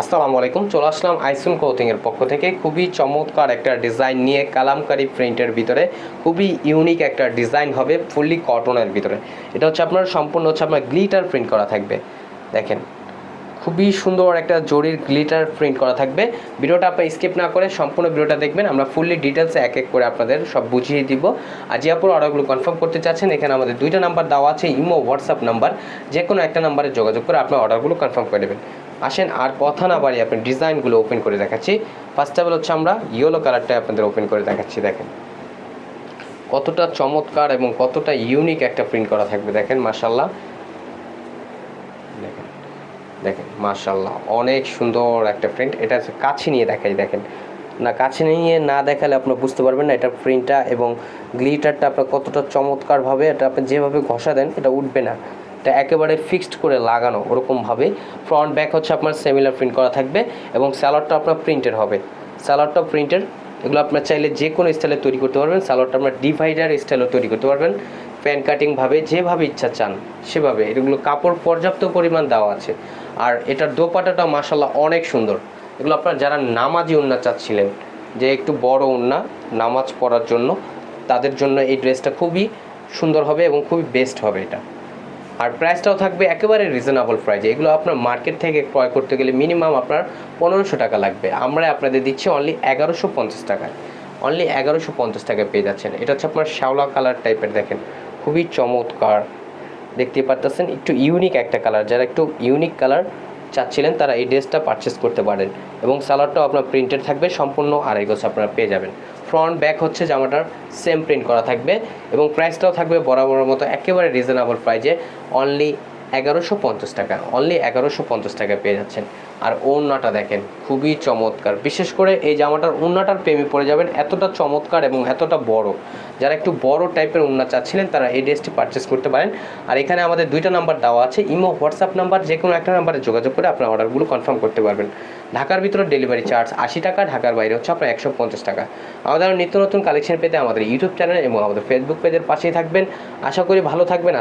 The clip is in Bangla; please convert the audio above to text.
আসসালামু আলাইকুম, চলে আসলাম আইসুন কোথিংয়ের পক্ষ থেকে। খুবই চমৎকার একটা ডিজাইন নিয়ে কালামকারি প্রিন্টের ভিতরে। খুবই ইউনিক একটা ডিজাইন হবে ফুললি কটনের ভিতরে। এটা হচ্ছে আপনার সম্পূর্ণ হচ্ছে আপনার গ্লিটার প্রিন্ট করা থাকবে। দেখেন, খুবই সুন্দর একটা জরির গ্লিটার প্রিন্ট করা থাকবে। ভিডিওটা আপনি স্কিপ না করে সম্পূর্ণ ভিডিওটা দেখবেন। আমরা ফুললি ডিটেলসে এক এক করে আপনাদের সব বুঝিয়ে দিব। আর যে আপুর অর্ডারগুলো কনফার্ম করতে চাচ্ছেন, এখানে আমাদের দুইটা নাম্বার দেওয়া আছে, ইমো হোয়াটসঅ্যাপ নাম্বার যে কোনো একটা নাম্বারে যোগাযোগ করে আপনার অর্ডারগুলো কনফার্ম করে নেবেন। আসেন আর কথা না বাড়িয়ে আপনি ডিজাইনগুলো ওপেন করে দেখাচ্ছি। ফার্স্ট অফ হচ্ছে আমরা ইয়েলো কালারটা আপনাদের ওপেন করে দেখাচ্ছি, দেখেন। কতটা চমৎকার এবং কতটা ইউনিক একটা প্রিন্ট করা থাকবে, দেখেন মাশাল্লাহ দেখেন দেখেন মাশাল্লাহ অনেক সুন্দর একটা প্রিন্ট এটা কাছে নিয়ে দেখাই, দেখেন। না, কাছে নিয়ে না দেখালে আপনার বুঝতে পারবেন না, এটা প্রিন্টটা এবং গ্লিটারটা আপনার কতটা চমৎকারভাবে, এটা আপনি যেভাবে ঘষা দেন, এটা উঠবে না। এটা একেবারে ফিক্সড করে লাগানো ওরকমভাবে। ফ্রন্ট ব্যাক হচ্ছে আপনার সেমিলার প্রিন্ট করা থাকবে এবং স্যালাডটা আপনার প্রিন্টের হবে। স্যালাডটাও প্রিন্টের এগুলো আপনার চাইলে যে কোনো স্টাইলে তৈরি করতে পারবেন। স্যালাডটা আপনার ডিভাইডার স্টাইলেও তৈরি করতে পারবেন। প্যান কাটিংভাবে যেভাবে ইচ্ছা চান, সেভাবে। এগুলো কাপড় পর্যাপ্ত পরিমাণ দেওয়া আছে। আর এটার দোপাটাটা মাসাল্লাহ অনেক সুন্দর। এগুলো আপনার যারা নামাজি উন্না চাচ্ছিলেন, যে একটু বড় উন্না, নামাজ পড়ার জন্য, তাদের জন্য এই ড্রেসটা খুবই সুন্দর হবে এবং খুবই বেস্ট হবে এটা। আর প্রাইসটাও থাকবে একেবারে রিজনেবল প্রাইজে এগুলো আপনার মার্কেট থেকে ক্রয় করতে গেলে মিনিমাম আপনার পনেরোশো টাকা লাগবে। আমরা আপনাদের দিচ্ছি অনলি এগারোশো পঞ্চাশ টাকায়। অনলি এগারোশো পঞ্চাশ টাকায় পেয়ে যাচ্ছেন। এটা হচ্ছে আপনার শ্যাওলা কালার টাইপের দেখেন। খুবই চমৎকার। দেখতে পারতেছেন, একটু ইউনিক একটা কালার যারা একটু ইউনিক কালার চাচ্ছিলেন তারা এই ড্রেসটা পারচেস করতে পারেন এবং সালোয়ারটাও আপনার প্রিন্টেড থাকবে, সম্পূর্ণ আড়াই গোছ আপনারা পেয়ে যাবেন। ফ্রন্ট ব্যাক হচ্ছে জামাটার সেম প্রিন্ট করা থাকবে এবং প্রাইসটাও থাকবে বরাবরের মতো, একেবারে রিজনেবল প্রাইজে অনলি এগারোশো পঞ্চাশ টাকা। অনলি এগারোশো পঞ্চাশ টাকায় পেয়ে যাচ্ছেন। আর ওড়নাটা দেখেন, খুবই চমৎকার। বিশেষ করে এই জামাটার ওড়নাটার প্রেমে পড়ে যাবেন, এতটা চমৎকার এবং এতটা বড়। যারা একটু বড় টাইপের ওড়না চাচ্ছিলেন, তারা এই ড্রেসটি পারচেস করতে পারেন। আর এখানে আমাদের দুইটা নাম্বার দেওয়া আছে, ইমো হোয়াটসঅ্যাপ নাম্বার যে কোনো একটা নাম্বারে যোগাযোগ করে আপনার অর্ডারগুলো কনফার্ম করতে পারবেন। ঢাকার ভিতরে ডেলিভারি চার্জ আশি টাকা, ঢাকার বাইরে হচ্ছে আপনার একশো পঞ্চাশ টাকা। আমাদের নিত্য নতুন কালেকশন পেতে আমাদের ইউটিউব চ্যানেল এবং আমাদের ফেসবুক পেজের পাশেই থাকবেন। আশা করি ভালো থাকবেন।